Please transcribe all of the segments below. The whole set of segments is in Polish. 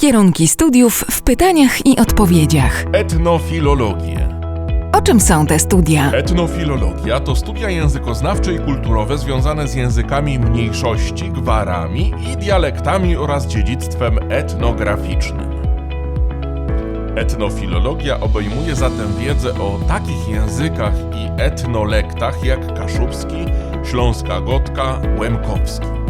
Kierunki studiów w pytaniach i odpowiedziach. Etnofilologię. O czym są te studia? Etnofilologia to studia językoznawcze i kulturowe związane z językami mniejszości, gwarami i dialektami oraz dziedzictwem etnograficznym. Etnofilologia obejmuje zatem wiedzę o takich językach i etnolektach jak kaszubski, śląska gotka, łemkowski.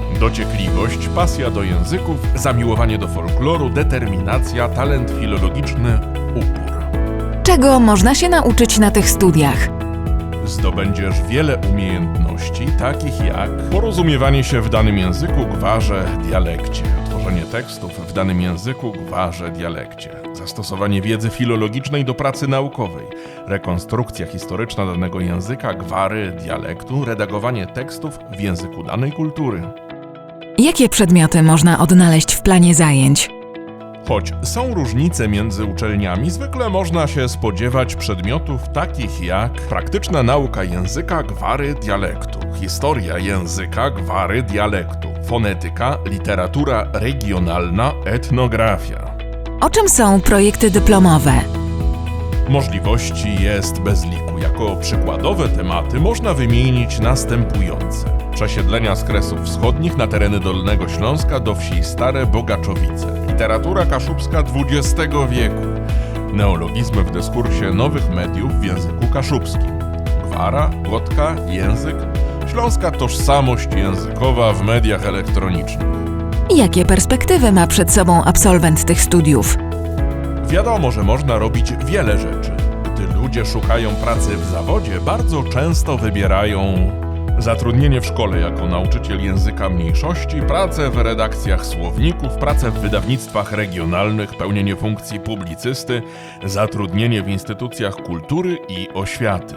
dociekliwość, pasja do języków, zamiłowanie do folkloru, determinacja, talent filologiczny, upór. Czego można się nauczyć na tych studiach? Zdobędziesz wiele umiejętności, takich jak porozumiewanie się w danym języku, gwarze, dialekcie, tworzenie tekstów w danym języku, gwarze, dialekcie, zastosowanie wiedzy filologicznej do pracy naukowej, rekonstrukcja historyczna danego języka, gwary, dialektu, redagowanie tekstów w języku danej kultury. Jakie przedmioty można odnaleźć w planie zajęć? Choć są różnice między uczelniami, zwykle można się spodziewać przedmiotów takich jak praktyczna nauka języka, gwary, dialektu, historia języka, gwary, dialektu, fonetyka, literatura regionalna, etnografia. O czym są projekty dyplomowe? Możliwości jest bez liku. Jako przykładowe tematy można wymienić następujące: przesiedlenia z Kresów Wschodnich na tereny Dolnego Śląska do wsi Stare Bogaczowice, literatura kaszubska XX wieku, neologizmy w dyskursie nowych mediów w języku kaszubskim, gwara, gotka, język, śląska tożsamość językowa w mediach elektronicznych. Jakie perspektywy ma przed sobą absolwent tych studiów? Wiadomo, że można robić wiele rzeczy. Gdy ludzie szukają pracy w zawodzie, bardzo często wybierają zatrudnienie w szkole jako nauczyciel języka mniejszości, pracę w redakcjach słowników, pracę w wydawnictwach regionalnych, pełnienie funkcji publicysty, zatrudnienie w instytucjach kultury i oświaty.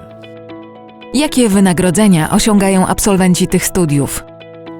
Jakie wynagrodzenia osiągają absolwenci tych studiów?